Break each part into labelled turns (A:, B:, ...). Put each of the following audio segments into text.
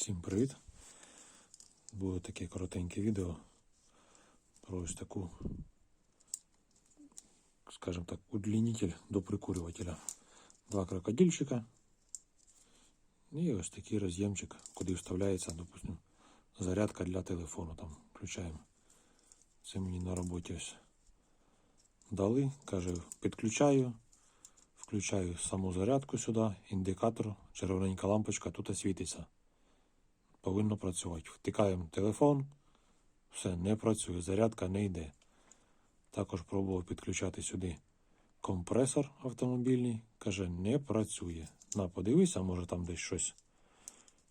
A: Всім привіт! Буде таке коротеньке відео про ось таку, скажімо так, удлінитель до прикурювателя. Два крокодильчика і ось такий роз'ємчик, куди вставляється, допустим, зарядка для телефону. Там включаємо. Це мені на роботі ось дали. Каже, підключаю, включаю саму зарядку сюди, індикатор, червоненька лампочка тут світиться повинно працювати. Втикаємо телефон, все, не працює, зарядка не йде. Також пробував підключати сюди компресор автомобільний, каже, не працює. На, подивися, може там десь щось,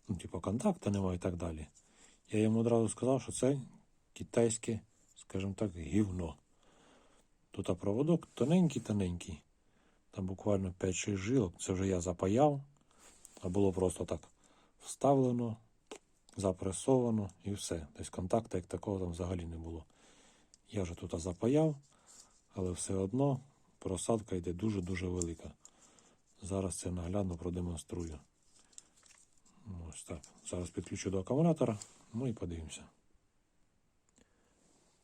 A: ну, типу, контакта немає і так далі. Я йому одразу сказав, що це китайське, скажімо так, гівно. Тут проводок тоненький-тоненький. Там буквально 5-6 жилок. Це вже я запаяв, а було просто так вставлено, запресовано і все. Тобто контакту як такого там взагалі не було. Я вже тут запаяв, але все одно просадка йде дуже-дуже велика. Зараз це наглядно продемонструю. Ось так. Зараз підключу до акумулятора, ну і подивимося.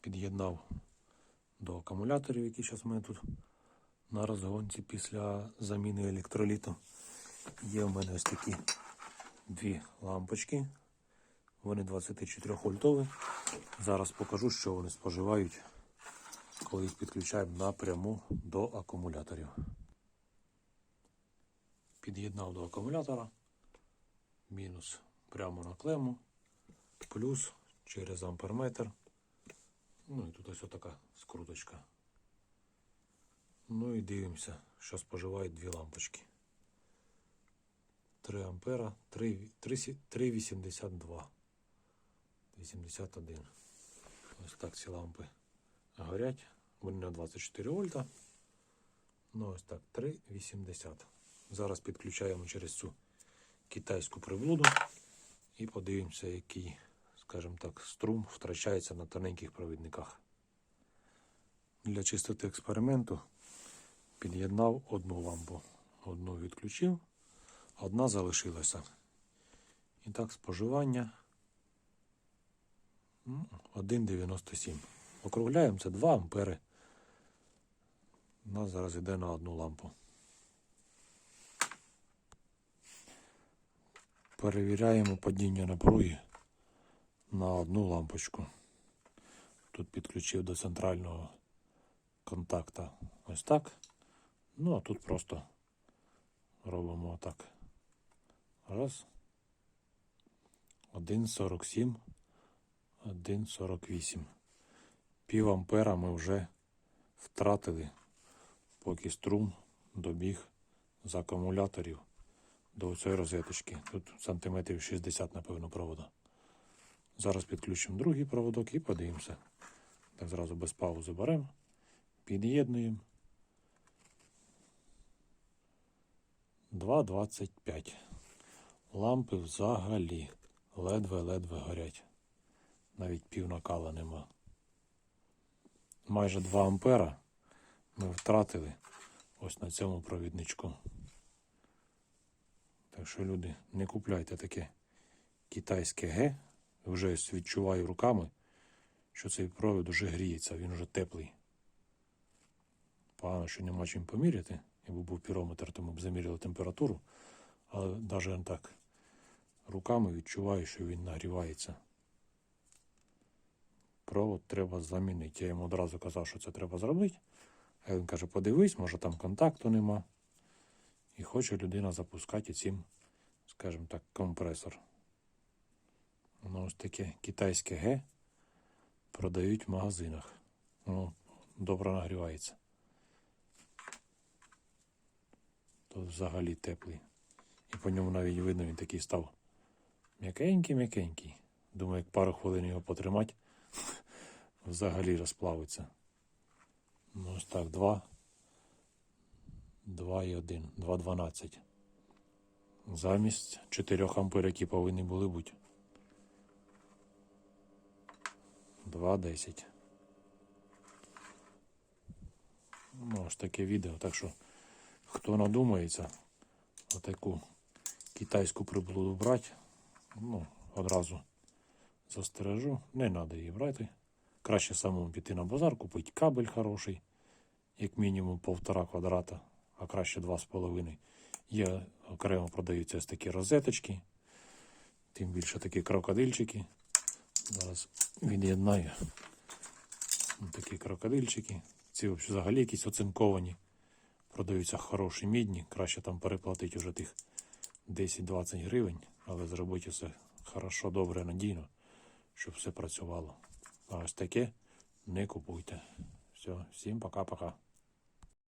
A: Під'єднав до акумуляторів, які зараз у мене тут на розгонці після заміни електроліту. Є в мене ось такі дві лампочки. Вони 24 вольтові. Зараз покажу, що вони споживають, коли їх підключаємо напряму до акумуляторів. Під'єднав до акумулятора. Мінус прямо на клему, плюс через амперметр. Ну і тут ось така скруточка. Ну і дивимося, що споживають дві лампочки. 3 ампера, 3,82. 81. Ось так ці лампи горять. Вони на 24 вольта. Ну ось так, 3,80. Зараз підключаємо через цю китайську приблуду і подивимося, який, скажімо так, струм втрачається на тоненьких провідниках. Для чистоти експерименту під'єднав одну лампу. Одну відключив, одна залишилася. І так, споживання. 1,97. Округляємо це 2 ампери. У нас зараз йде на одну лампу. Перевіряємо падіння напруги на одну лампочку. Тут підключив до центрального контакта ось так. Ну, а тут просто робимо отак. Раз. 1,47. 1,48. Пів ампера ми вже втратили, поки струм добіг з акумуляторів до цієї розеточки. Тут сантиметрів 60, напевно, провода. Зараз підключимо другий проводок і подивимося. Так зразу без паузи беремо, під'єднуємо. 2,25. Лампи взагалі ледве-ледве горять навіть пів накала нема. Майже 2 ампера ми втратили ось на цьому провідничку. Так що, люди, не купляйте таке китайське Г. Вже відчуваю руками, що цей провід вже гріється, він вже теплий. Погано, що нема чим поміряти. Якби був пірометр, то ми б заміряли температуру. Але навіть так руками відчуваю, що він нагрівається провод треба замінити. Я йому одразу казав, що це треба зробити. А він каже, подивись, може там контакту нема. І хоче людина запускати цим, скажімо так, компресор. Воно ось таке китайське Г продають в магазинах. Воно добре нагрівається. Тут взагалі теплий. І по ньому навіть видно, він такий став м'якенький-м'якенький. Думаю, як пару хвилин його потримати взагалі розплавиться. Ну, ось так, 2. 2 і 1, 2,12. Замість 4 ампер, які повинні були бути. 2,10. Ну, ось таке відео. Так що, хто надумається отаку китайську приблуду брати, ну, одразу застережу, не треба її брати. Краще самому піти на базар, купити кабель хороший, як мінімум півтора квадрата, а краще два з половиною. Є окремо продаються ось такі розеточки, тим більше такі крокодильчики. Зараз від'єднаю такі крокодильчики. Ці взагалі якісь оцинковані. Продаються хороші мідні. Краще там переплатити вже тих 10-20 гривень, але зробити все хорошо, добре, надійно, щоб все працювало. А ось таке не купуйте. Все, всім пока-пока.